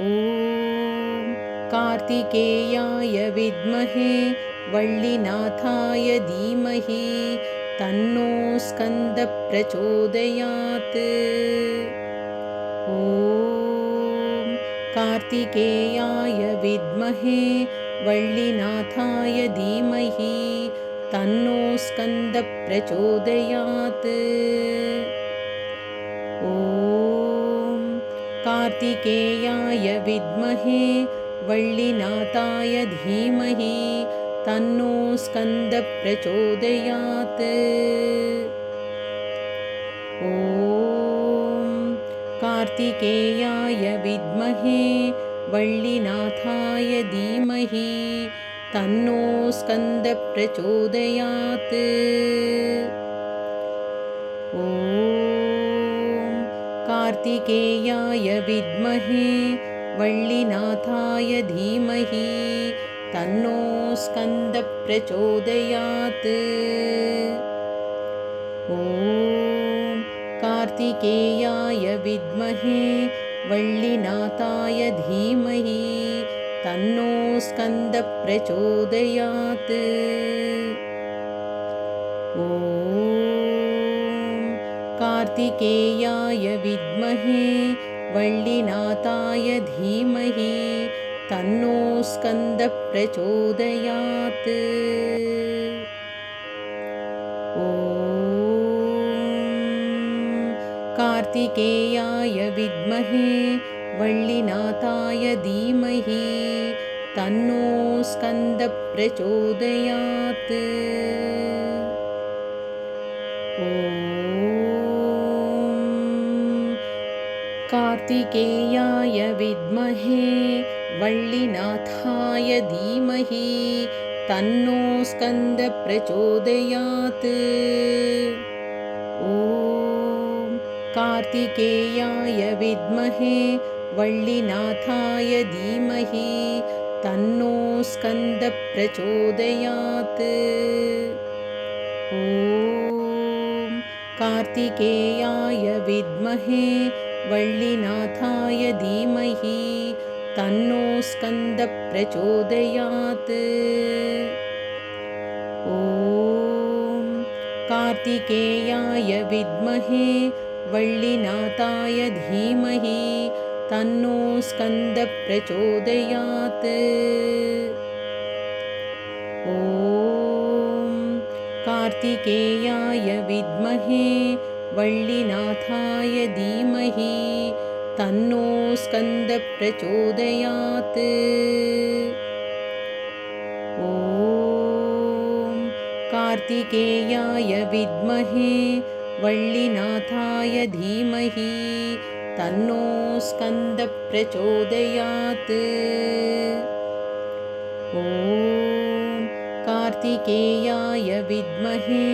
ॐ कार्तिकेयाय विद्महे वल्लिनाथाय धीमहि तन्नो स्कन्दप्रचोदयात्। ॐ कार्तिकेयाय विद्महे वल्लिनाथाय धीमहि तन्नो स्कन्दप्रचोदयात् कार्तिकेयाय विद्महे वल्लिनाथाय धीमहि तन्नो स्कन्दप्रचोदयात्। ॐ कार्तिकेयाय विद्महे वल्लिनाथाय धीमहि तन्नो स्कन्दप्रचोदयात्। ॐ कार्तिकेयाय विद्महे वल्लिनाथाय धीमहि तन्नो स्कन्दप्रचोदयात्। ॐ कार्तिकेयाय विद्महे वल्लिनाथाय धीमहि तन्नो स्कन्दप्रचोदयात्। ॐ कार्तिकेयाय विद्महे वल्लिनाथाय धीमहि तन्नो स्कन्दप्रचोदयात्। ॐ कार्तिकेयाय विद्महे वल्लिनाथाय धीमहि तन्नो स्कन्दप्रचोदयात् कार्तिकेयाय विद्महे वल्लिनाथाय धीमहि तन्नो स्कन्दप्रचोदयात् ॐ कार्तिकेयाय विद्महे वल्लिनाथाय धीमहि तन्नो स्कन्दप्रचोदयात् ॐ कार्तिकेयाय विद्महे वल्लिनाथाय धीमहि तन्नो स्कन्दप्रचोदयात्। ॐ कार्तिकेयाय विद्महे वल्लिनाथाय धीमहि तन्नो स्कन्दप्रचोदयात्। ॐ कार्तिकेयाय विद्महे वल्लिनाथाय धीमहि तन्नो स्कन्दप्रचोदयात्। ॐ कार्तिकेयाय विद्महे वल्लिनाथाय धीमहि तन्नो स्कन्दप्रचोदयात्। ॐ कार्तिकेयाय विद्महे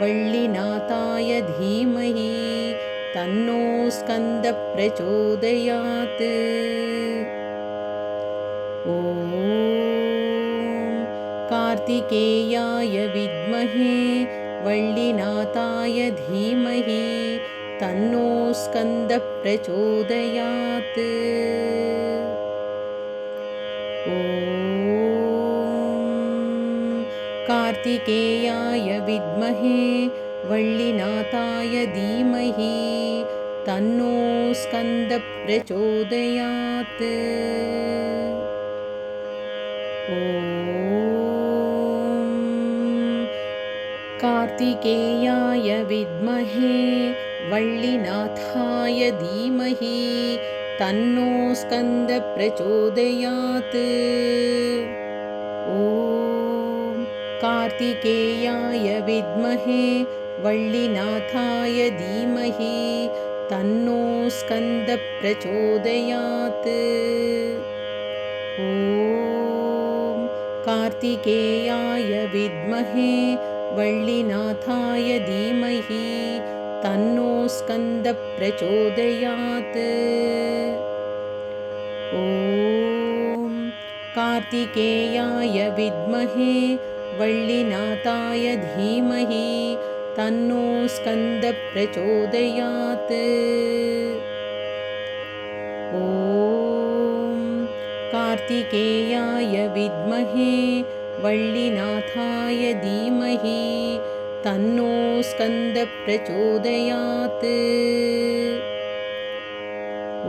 वल्लिनाथाय धीमहि तन्नो स्कन्दप्रचोदयात्। ॐ कार्तिकेयाय विद्महे वल्लिनाथाय धीमहि तन्नो स्कन्दप्रचोदयात्। ॐ कार्तिकेयाय विद्महे वल्लिनाथाय धीमहि तन्नो स्कन्दप्रचोदयात्। ॐ कार्तिकेयाय विद्महे वल्लिनाथाय धीमहि तन्नो स्कन्दप्रचोदयात् कार्तिकेयाय विद्महे वल्लिनाथाय धीमहि तन्नो स्कन्दप्रचोदयात्। ॐ कार्तिकेयाय विद्महे वल्लिनाथाय धीमहि तन्नो स्कन्दप्रचोदयात्। ॐ कार्तिकेयाय विद्महे वल्लिनाथाय धीमहि तन्नो स्कन्दप्रचोदयात्। ॐ कार्तिकेयाय विद्महे वल्लिनाथाय धीमहि तन्नो स्कन्दप्रचोदयात्।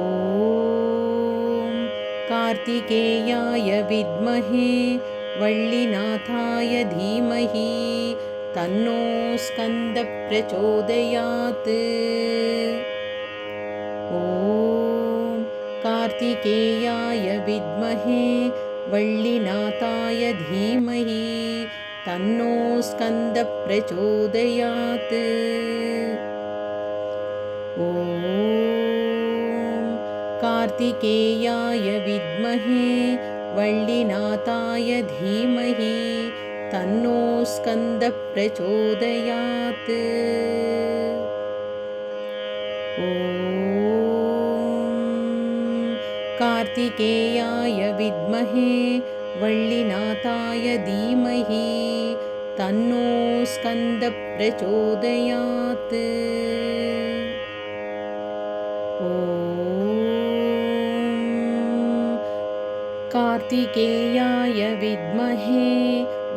ॐ कार्तिकेयाय विद्महे वल्लिनाथाय धीमहि तन्नो स्कन्दप्रचोदयात्। ॐ कार्तिकेयाय विद्महे वल्लिनाथाय धीमहि तन्नो स्कन्दप्रचोदयात्। ॐ कार्तिकेयाय विद्महे वल्लिनाथाय धीमहि तन्नो स्कन्दप्रचोदयात्। कार्तिकेयाय विद्महे वल्लिनाथाय धीमहि तन्नो स्कन्दप्रचोदयात् कार्तिकेयाय विद्महे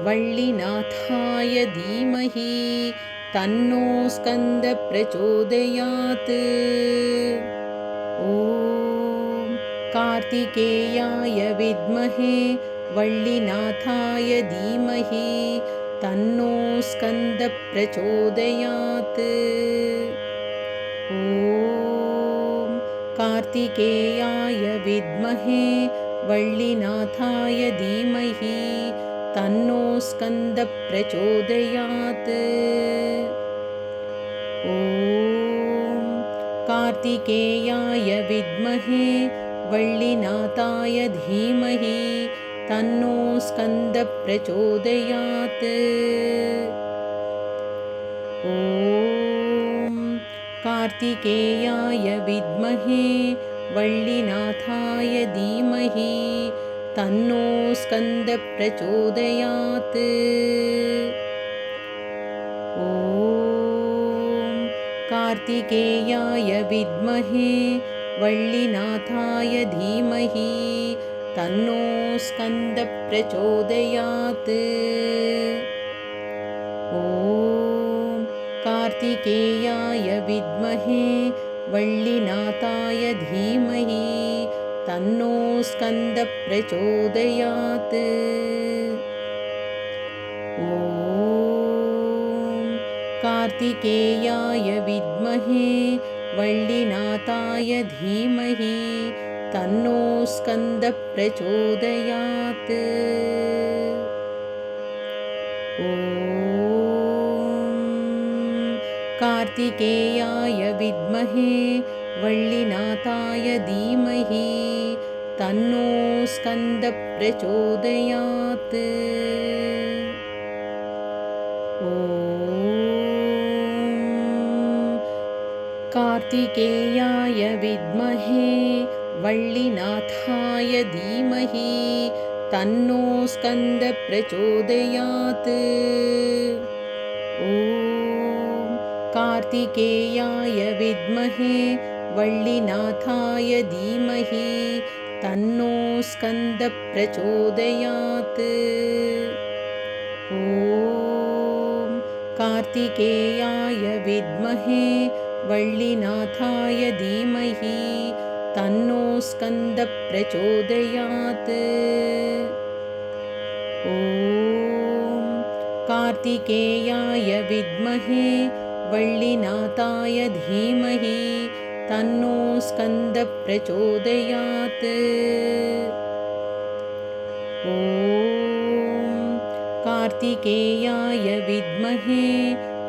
वल्लिनाथाय धीमहि तन्नो स्कन्दप्रचोदयात्। ॐ कार्तिकेयाय विद्महे वल्लिनाथाय धीमहि तन्नो स्कन्दप्रचोदयात्। ॐ कार्तिकेयाय विद्महे वल्लिनाथाय धीमहि तन्नो स्कन्दप्रचोदयात्। ॐ कार्तिकेयाय विद्महे वल्लिनाथाय धीमहि तन्नो स्कन्दप्रचोदयात्। ॐ कार्तिकेयाय विद्महे वल्लिनाथाय धीमहि तन्नो स्कन्दप्रचोदयात्। ॐ कार्तिकेयाय विद्महे वल्लिनाथाय धीमहि तन्नो स्कन्दप्रचोदयात्। ॐ कार्तिकेयाय विद्महे वल्लिनाथाय धीमहि तन्नो स्कन्दप्रचोदयात्। ॐ कार्तिकेयाय विद्महे वल्लिनाथाय धीमहि तन्नो स्कन्दप्रचोदयात्। ॐ कार्तिकेयाय विद्महे वल्लिनाथाय धीमहि तन्नो स्कन्दप्रचोदयात्। ॐ कार्तिकेयाय विद्महे वल्लिनाथाय धीमहि तन्नो स्कन्दप्रचोदयात्। ॐ कार्तिकेयाय विद्महे वल्लिनाथाय धीमहि तन्नो स्कन्दप्रचोदयात्। ॐ कार्तिकेयाय विद्महे वल्लिनाथाय धीमहि तन्नो स्कन्दप्रचोदयात्। ॐ कार्तिकेयाय विद्महे वल्लिनाथाय धीमहि तन्नो स्कन्दप्रचोदयात्। ॐ कार्तिकेयाय विद्महे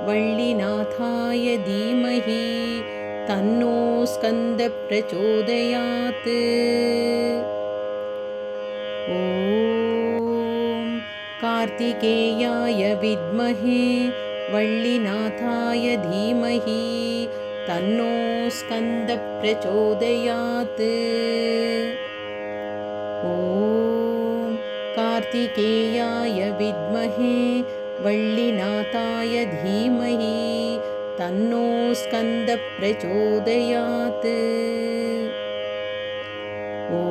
वल्लिनाथाय धीमहि तन्नो स्कन्दप्रचोदयात्। ॐ कार्तिकेयाय विद्महे वल्लिनाथाय धीमहि तन्नो स्कन्दप्रचोदयात्। ॐ कार्तिकेयाय विद्महे वल्लिनाथाय धीमहि तन्नो स्कन्दप्रचोदयात्। ॐ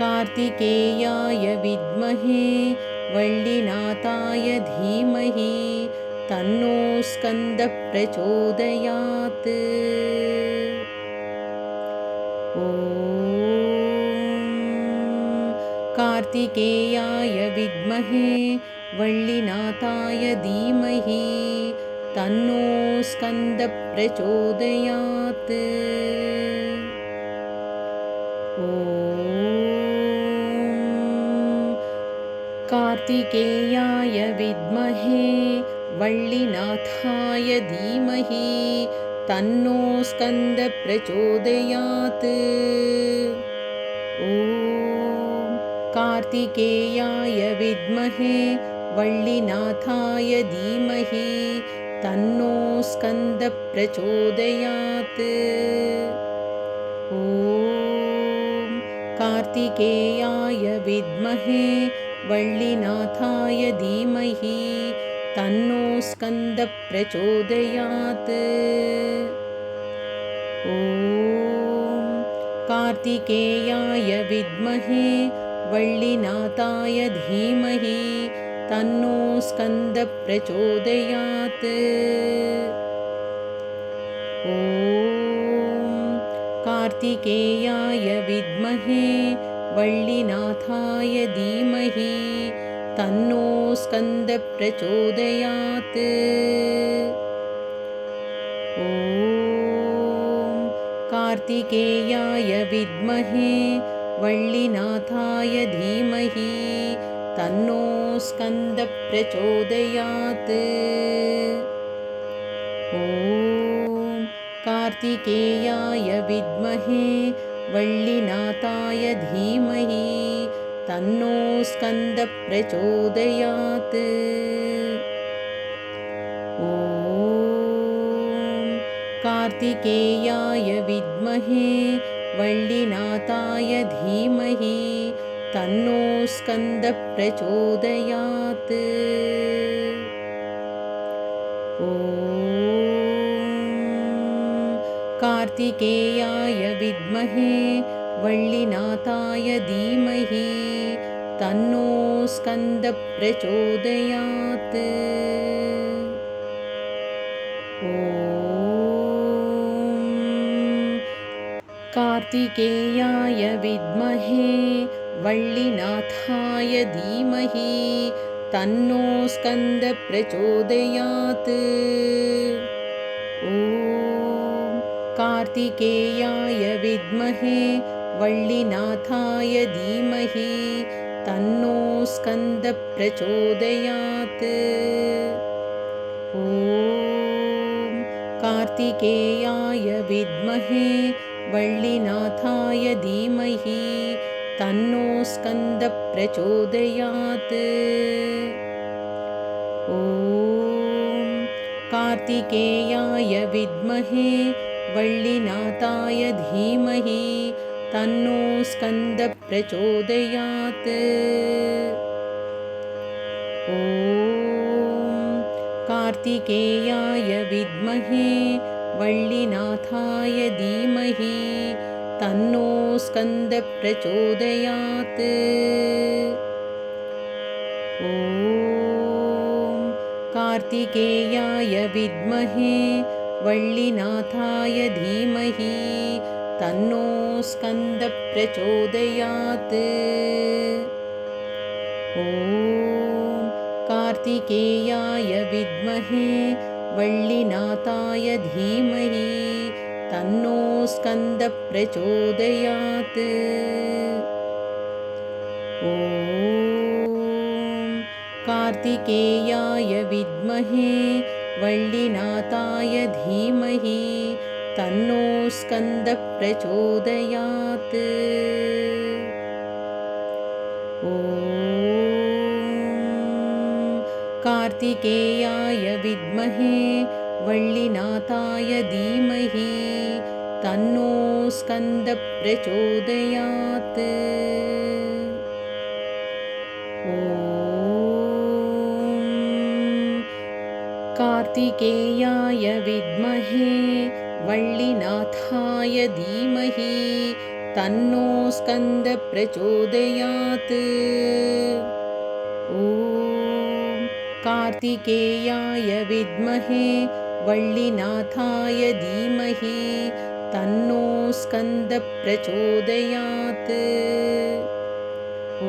कार्तिकेयाय विद्महे वल्लिनाथाय धीमहि तन्नो स्कन्दप्रचोदयात्। कार्तिकेयाय विद्महे वल्लिनाथाय धीमहि तन्नो स्कन्दप्रचोदयात्। ॐ कार्तिकेयाय विद्महे वल्लिनाथाय धीमहि तन्नो स्कन्दप्रचोदयात् ॐ कार्तिकेयाय विद्महे वल्लिनाथाय धीमहि तन्नो स्कन्दप्रचोदयात् ॐ कार्तिकेयाय विद्महे वल्लिनाथाय धीमहि तन्नो स्कन्दप्रचोदयात्। ॐ कार्तिकेयाय विद्महे वल्लिनाथाय धीमहि तन्नो स्कन्दप्रचोदयात्। ॐ कार्तिकेयाय विद्महे वल्लिनाथाय धीमहि तन्नो स्कन्दप्रचोदयात्। ॐ कार्तिकेयाय विद्महे वल्लिनाथाय धीमहि तन्नो स्कन्दप्रचोदयात्। ॐ कार्तिकेयाय विद्महे वल्लिनाथाय धीमहि तन्नो स्कन्दप्रचोदयात्। ॐ कार्तिकेयाय विद्महे वल्लिनाथाय धीमहि तन्नो स्कन्दप्रचोदयात् कार्तिकेयाय विद्महे वल्लिनाथाय धीमहि तन्नो स्कन्दप्रचोदयात्। ॐ कार्तिकेयाय विद्महे वल्लिनाथाय धीमहि तन्नो स्कन्दप्रचोदयात् कार्तिकेयाय विद्महे वल्लिनाथाय धीमहि तन्नो स्कन्दप्रचोदयात्। ॐ कार्तिकेयाय विद्महे वल्लिनाथाय धीमहि तन्नो स्कन्दप्रचोदयात्। ॐ कार्तिकेयाय विद्महे वल्लिनाथाय धीमहि तन्नो स्कन्दप्रचोदयात्। ॐ कार्तिकेयाय विद्महे वल्लिनाथाय धीमहि तन्नो स्कन्दप्रचोदयात्। ॐ कार्तिकेयाय विद्महे वल्लिनाथाय धीमहि तन्नो स्कन्दप्रचोदयात्। ॐ कार्तिकेयाय विद्महे वल्लिनाथाय धीमहि तन्नो स्कन्दप्रचोदयात्। ॐ कार्तिकेयाय विद्महे वल्लिनाथाय धीमहि तन्नो स्कन्दप्रचोदयात्। कार्तिकेयाय विद्महे वल्लिनाथाय धीमहि तन्नो स्कन्दप्रचोदयात् कार्तिकेयाय विद्महे वल्लिनाथाय धीमहि तन्नो स्कन्दप्रचोदयात् ॐ कार्तिकेयाय विद्महे वल्लिनाथाय धीमहि तन्नो स्कन्दप्रचोदयात्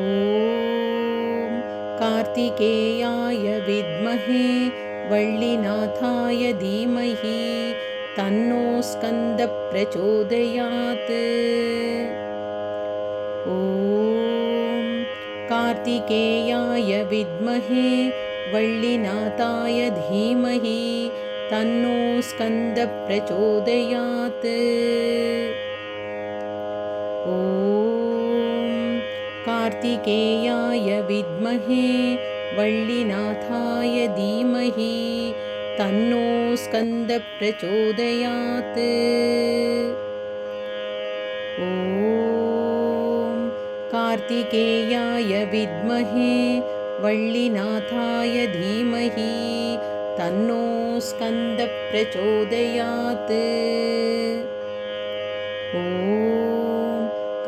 ॐ कार्तिकेयाय विद्महे वल्लिनाथाय धीमहि तन्नो स्कन्दप्रचोदयात्। ॐ कार्तिकेयाय विद्महे वल्लिनाथाय धीमहि तन्नो स्कन्दप्रचोदयात्। ॐ कार्तिकेयाय विद्महे वल्लिनाथाय धीमहि तन्नो स्कन्दप्रचोदयात्। ॐ कार्तिकेयाय विद्महे वल्लिनाथाय धीमहि तन्नो स्कन्दप्रचोदयात्। ॐ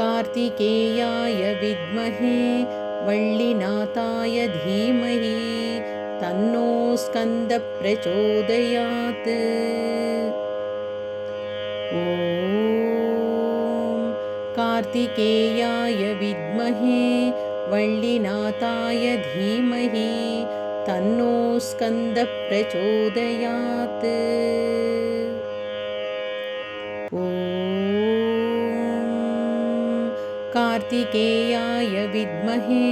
कार्तिकेयाय विद्महे वल्लिनाथाय धीमहि तन्नो स्कन्दप्रचोदयात्। ॐ कार्तिकेयाय विद्महे वल्लिनाथाय धीमहि तन्नो स्कन्दप्रचोदयात् कार्तिकेयाय विद्महे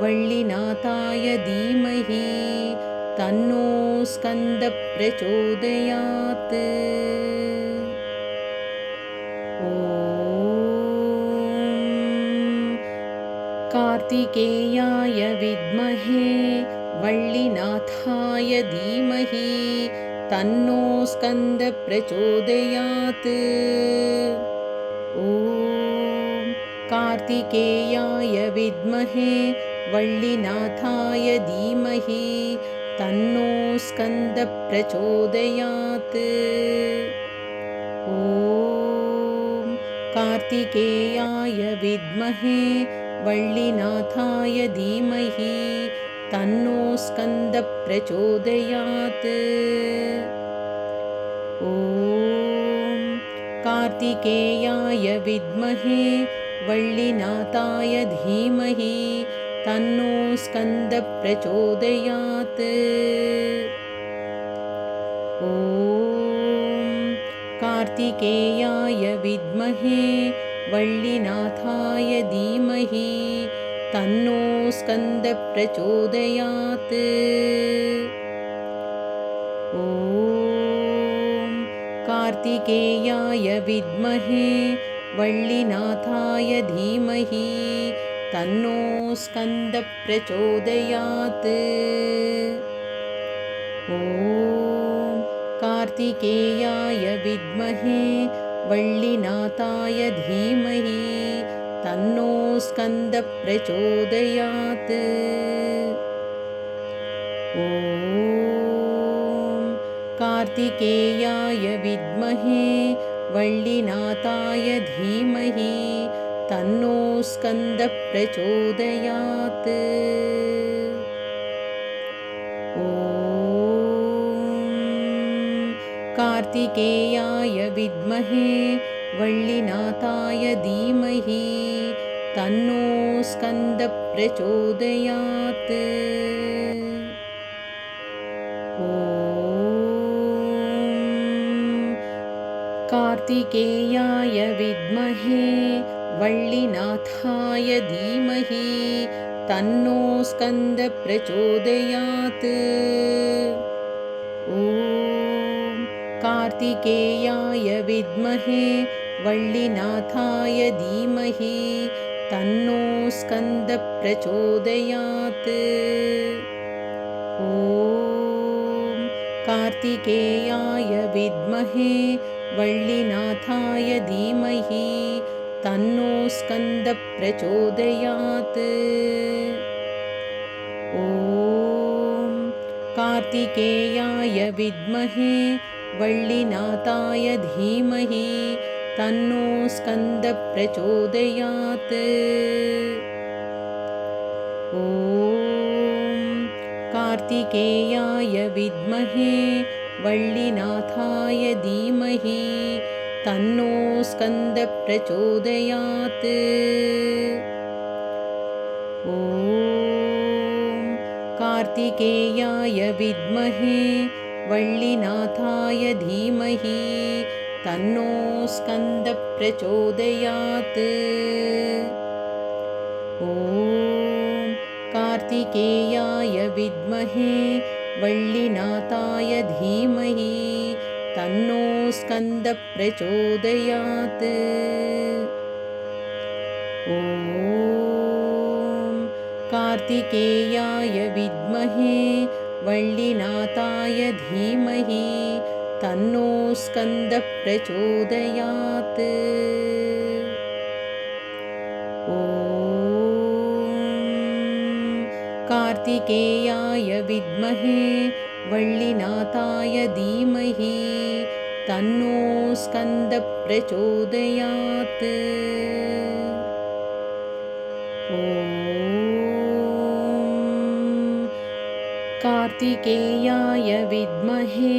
वल्लिनाथाय धीमहि तन्नो स्कन्दप्रचोदयात्। ॐ कार्तिकेयाय विद्महे वल्लिनाथाय धीमहि तन्नो स्कन्दप्रचोदयात्। ॐ कार्तिकेयाय विद्महे वल्लिनाथाय धीमहि तन्नो स्कन्दप्रचोदयात्। ॐ कार्तिकेयाय विद्महे वल्लिनाथाय धीमहि तन्नो स्कन्दप्रचोदयात्। ॐ कार्तिकेयाय विद्महे वल्लिनाथाय धीमहि तन्नो स्कन्दप्रचोदयात्। ॐ कार्तिकेयाय विद्महे वल्लिनाथाय धीमहि तन्नो स्कन्दप्रचोदयात्। ॐ कार्तिकेयाय विद्महे वल्लिनाथाय धीमहि तन्नो स्कन्दप्रचोदयात्। ॐ कार्तिकेयाय विद्महे वल्लिनाथाय धीमहि तन्नो स्कन्दप्रचोदयात्। ॐ कार्तिकेयाय विद्महे वल्लिनाथाय धीमहि तन्नो स्कन्दप्रचोदयात्। कार्तिकेयाय विद्महे वल्लिनाथाय धीमहि तन्नो स्कन्दप्रचोदयात् कार्तिकेयाय विद्महे वल्लिनाथाय धीमहि तन्नो स्कन्दप्रचोदयात् ॐ कार्तिकेयाय विद्महे वल्लिनाथाय धीमहि तन्नो स्कन्दप्रचोदयात् ॐ कार्तिकेयाय विद्महे वल्लिनाथाय धीमहि तन्नो स्कन्दप्रचोदयात् ॐ कार्तिकेयाय विद्महे वल्लिनाथाय धीमहि तन्नो स्कन्दप्रचोदयात् ॐ कार्तिकेयाय विद्महे वल्लिनाथाय धीमहि तन्नो स्कन्दप्रचोदयात्। ॐ कार्तिकेयाय विद्महे वल्लिनाथाय धीमहि तन्नो स्कन्दप्रचोदयात्। ॐ कार्तिकेयाय विद्महे वल्लिनाथाय धीमहि तन्नो स्कन्दप्रचोदयात्। ॐ कार्तिकेयाय विद्महे वल्लिनाथाय धीमहि तन्नो स्कन्दप्रचोदयात् कार्तिकेयाय विद्महे वल्लिनाथाय धीमहि तन्नो स्कन्दप्रचोदयात्। कार्तिकेयाय विद्महे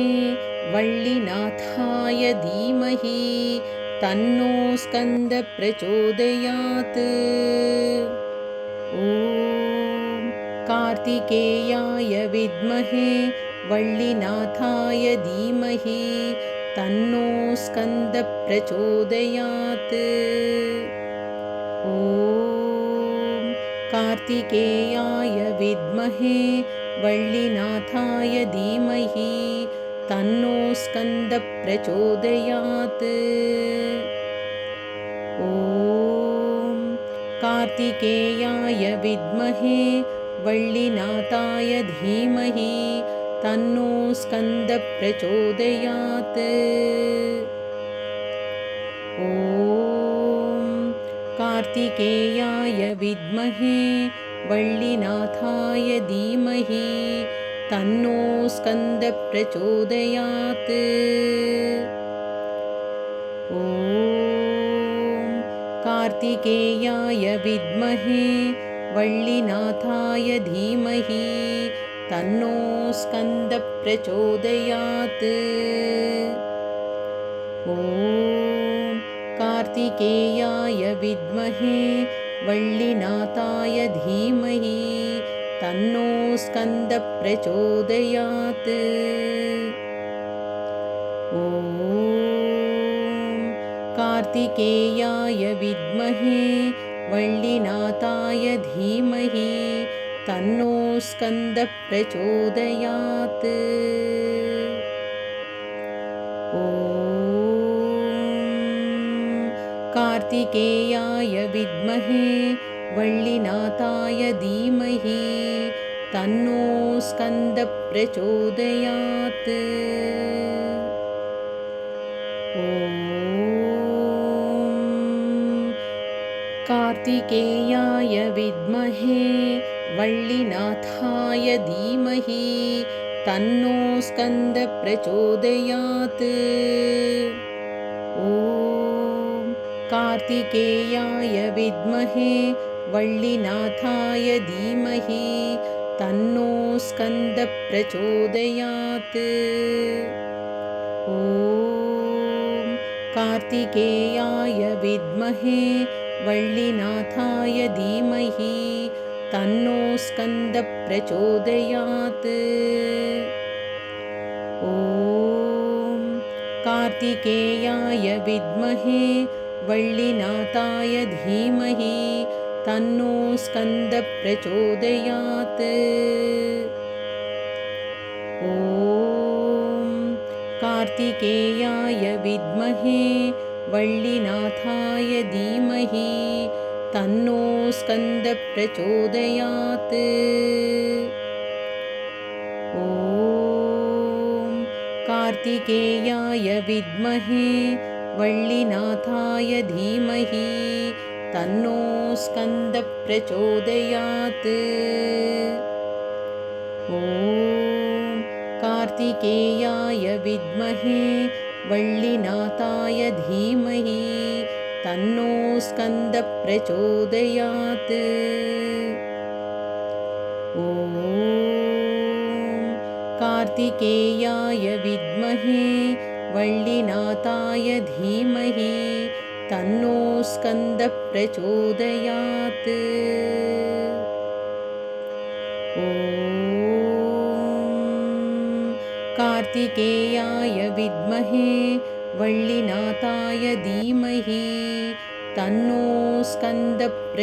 वल्लिनाथाय धीमहि तन्नो स्कन्दप्रचोदयात्। ॐ कार्तिकेयाय विद्महे वल्लिनाथाय धीमहि तन्नो स्कन्दप्रचोदयात्। ॐ कार्तिकेयाय विद्महे वल्लिनाथाय धीमहि तन्नो स्कन्दप्रचोदयात्। ॐ कार्तिकेयाय विद्महे वल्लिनाथाय धीमहि तन्नो स्कन्दप्रचोदयात्। ॐ कार्तिकेयाय विद्महे वल्लिनाथाय धीमहि तन्नो स्कन्दप्रचोदयात्। ॐ कार्तिकेयाय विद्महे वल्लिनाथाय धीमहि तन्नो स्कन्दप्रचोदयात्। ॐ कार्तिकेयाय विद्महे वल्लिनाथाय धीमहि तन्नो स्कन्दप्रचोदयात्। ॐ कार्तिकेयाय विद्महे वल्लिनाथाय धीमहि तन्नो स्कन्दप्रचोदयात्। ॐ कार्तिकेयाय विद्महे वल्लिनाथाय धीमहि तन्नो स्कन्दप्रचोदयात् कार्तिकेयाय विद्महे वल्लिनाथाय धीमहि तन्नो स्कन्दप्रचोदयात् ॐ कार्तिकेयाय विद्महे वल्लिनाथाय धीमहि तन्नो स्कन्दप्रचोदयात् ॐ कार्तिकेयाय विद्महे वल्लिनाथाय धीमहि तन्नो स्कन्दप्रचोदयात्। ॐ कार्तिकेयाय विद्महे वल्लिनाथाय धीमहि तन्नो स्कन्दप्रचोदयात्। ॐ कार्तिकेयाय विद्महे वल्लिनाथाय धीमहि तन्नो स्कन्दप्रचोदयात्। ॐ कार्तिकेयाय विद्महे वल्लिनाथाय धीमहि तन्नो स्कन्दप्रचोदयात्। ॐ कार्तिकेयाय विद्महे वल्लिनाथाय धीमहि तन्नो स्कन्दप्रचोदयात्। ॐ कार्तिकेयाय विद्महे वल्लिनाथाय धीमहि तन्नो स्कन्दप्रचोदयात्। ॐ कार्तिकेयाय विद्महे वल्लिनाथाय धीमहि तन्नो स्कन्दप्रचोदयात्।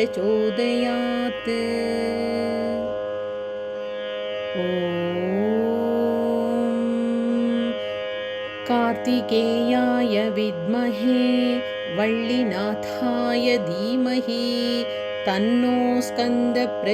ॐ कार्तिकेयाय विद्महे वल्लिनाथाय धीमहि तन्नो स्कन्दप्रचोदयात्